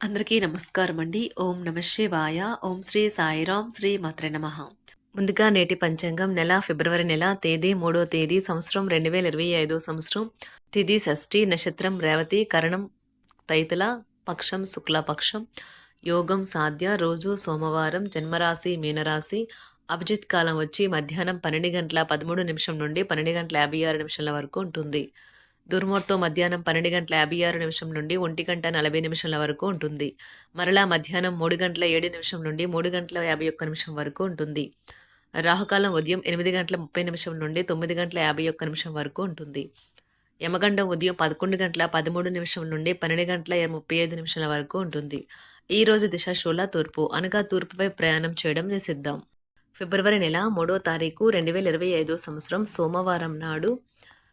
అందరికీ నమస్కారం అండి ఓం నమ శివాయ. ఓం శ్రీ సాయిరాం శ్రీ మాత్ర నమ. ముందుగా నేటి పంచాంగం నెల ఫిబ్రవరి నెల తేదీ మూడో తేదీ సంవత్సరం రెండు వేల ఇరవై ఐదో సంవత్సరం. తిథి షష్ఠి నక్షత్రం రేవతి కరణం తైతుల పక్షం శుక్లపక్షం. యోగం సాధ్య. రోజు సోమవారం జన్మరాశి మీనరాశి. అభిజిత్ కాలం వచ్చి మధ్యాహ్నం పన్నెండు గంటల పదమూడు నిమిషం నుండి పన్నెండు గంటల యాభై ఆరు నిమిషాల వరకు ఉంటుంది. దుర్ముహూర్తం మధ్యాహ్నం పన్నెండు గంటల యాభై ఆరు నిమిషం నుండి ఒంటి గంట నలభై నిమిషాల వరకు ఉంటుంది. మరలా మధ్యాహ్నం మూడు గంటల ఏడు నిమిషం నుండి మూడు గంటల యాభై ఒక్క నిమిషం వరకు ఉంటుంది. రాహుకాలం ఉదయం ఎనిమిది గంటల ముప్పై నిమిషం నుండి తొమ్మిది గంటల యాభై ఒక్క నిమిషం వరకు ఉంటుంది. యమగండం ఉదయం పదకొండు గంటల పదమూడు నిమిషం నుండి పన్నెండు గంటల ముప్పై ఐదు నిమిషాల వరకు ఉంటుంది. ఈ రోజు దిశశోల తూర్పు. అనగా తూర్పుపై ప్రయాణం చేయడం నిషిద్దాం ఫిబ్రవరి నెల మూడో తారీఖు రెండు వేల ఇరవై ఐదో సంవత్సరం సోమవారం నాడు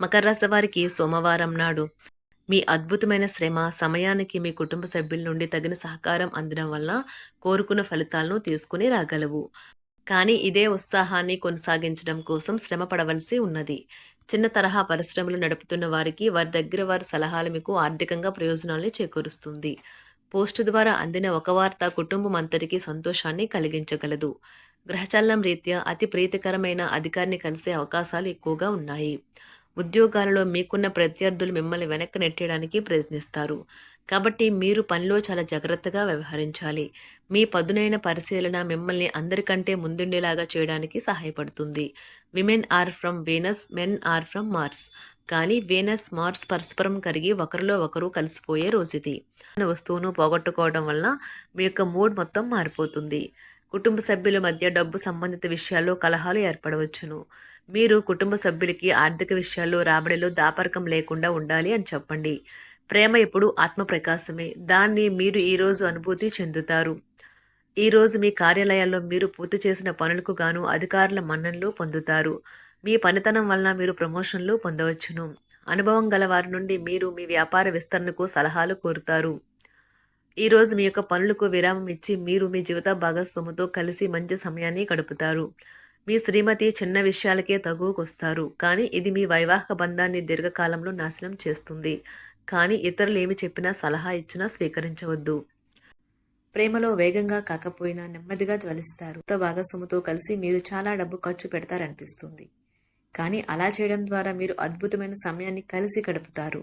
మకర రాశి వారికి సోమవారం నాడు మీ అద్భుతమైన శ్రమ సమయానికి మీ కుటుంబ సభ్యుల నుండి తగిన సహకారం అందడం వల్ల కోరుకున్న ఫలితాలను తీసుకుని రాగలవు. కానీ ఇదే ఉత్సాహాన్ని కొనసాగించడం కోసం శ్రమ పడవలసి ఉన్నది. చిన్న తరహా పరిశ్రమలు నడుపుతున్న వారికి వారి దగ్గర వారి సలహాలు మీకు ఆర్థికంగా ప్రయోజనాల్ని చేకూరుస్తుంది. పోస్టు ద్వారా అందిన ఒక వార్త కుటుంబం అంతటికీ సంతోషాన్ని కలిగించగలదు. గ్రహచలనం రీత్యా అతి ప్రీతికరమైన అధికారిని కలిసే అవకాశాలు ఎక్కువగా ఉన్నాయి. ఉద్యోగాలలో మీకున్న ప్రత్యర్థులు మిమ్మల్ని వెనక్కి నెట్టేయడానికి ప్రయత్నిస్తారు. కాబట్టి మీరు పనిలో చాలా జాగ్రత్తగా వ్యవహరించాలి. మీ పదునైన పరిశీలన మిమ్మల్ని అందరికంటే ముందుండేలాగా చేయడానికి సహాయపడుతుంది. Women are from Venus men are from Mars కానీ వీనస్ మార్స్ పరస్పరం కరిగి ఒకరిలో ఒకరు కలిసిపోయే రోజుది. వస్తువును పోగొట్టుకోవడం వల్ల మీ యొక్క మూడ్ మొత్తం మారిపోతుంది. కుటుంబ సభ్యుల మధ్య డబ్బు సంబంధిత విషయాల్లో కలహాలు ఏర్పడవచ్చును. మీరు కుటుంబ సభ్యులకి ఆర్థిక విషయాల్లో రాబడిలో దాపరకం లేకుండా ఉండాలి అని చెప్పండి. ప్రేమ ఎప్పుడు ఆత్మ ప్రకాశమే దాన్ని మీరు ఈరోజు అనుభూతి చెందుతారు. ఈరోజు మీ కార్యాలయాల్లో మీరు పూర్తి చేసిన పనులకు గాను అధికారుల మన్ననలు పొందుతారు. మీ పనితనం వలన మీరు ప్రమోషన్లు పొందవచ్చును. అనుభవం గల వారి నుండి మీరు మీ వ్యాపార విస్తరణకు సలహాలు కోరుతారు. ఈరోజు మీ యొక్క పనులకు విరామం ఇచ్చి మీరు మీ జీవిత భాగస్వాముతో కలిసి మంచి సమయాన్ని గడుపుతారు. మీ శ్రీమతి చిన్న విషయాలకే తగువకొస్తారు. కానీ ఇది మీ వైవాహిక బంధాన్ని దీర్ఘకాలంలో నాశనం చేస్తుంది. కానీ ఇతరులు ఏమి చెప్పినా సలహా ఇచ్చినా స్వీకరించవద్దు. ప్రేమలో వేగంగా కాకపోయినా నెమ్మదిగా జ్వలిస్తారు. కొత్త భాగస్వాముతో కలిసి మీరు చాలా డబ్బు ఖర్చు పెడతారనిపిస్తుంది. కానీ అలా చేయడం ద్వారా మీరు అద్భుతమైన సమయాన్ని కలిసి గడుపుతారు.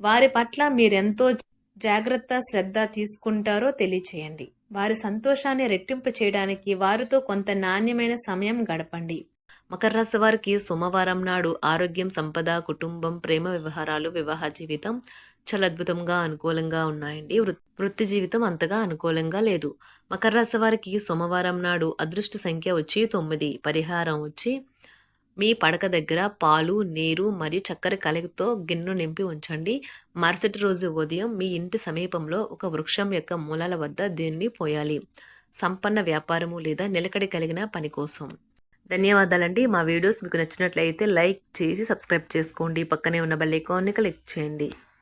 వారి పట్ల మీరెంతో జాగ్రత్త శ్రద్ధ తీసుకుంటారో తెలియచేయండి. వారి సంతోషాన్ని రెట్టింపు చేయడానికి వారితో కొంత నాణ్యమైన సమయం గడపండి. మకర రాశి వారికి సోమవారం నాడు ఆరోగ్యం సంపద కుటుంబం ప్రేమ వ్యవహారాలు వివాహ జీవితం చాలా అద్భుతంగా అనుకూలంగా ఉన్నాయండి. వృ- వృత్తి జీవితం అంతగా అనుకూలంగా లేదు. మకర రాశి వారికి సోమవారం నాడు అదృష్ట సంఖ్య వచ్చి తొమ్మిది. పరిహారం వచ్చి మీ పడక దగ్గర పాలు నీరు మరియు చక్కెర కలిగితో గిన్నెను నింపి ఉంచండి. మరుసటి రోజు ఉదయం మీ ఇంటి సమీపంలో ఒక వృక్షం యొక్క మూలాల వద్ద దీన్ని పోయాలి. సంపన్న వ్యాపారము లేదా నిలకడ కలిగిన పని కోసం. ధన్యవాదాలండి. మా వీడియోస్ మీకు నచ్చినట్లయితే లైక్ చేసి సబ్స్క్రైబ్ చేసుకోండి. పక్కనే ఉన్న బెల్ ఐకాన్ని క్లిక్ చేయండి.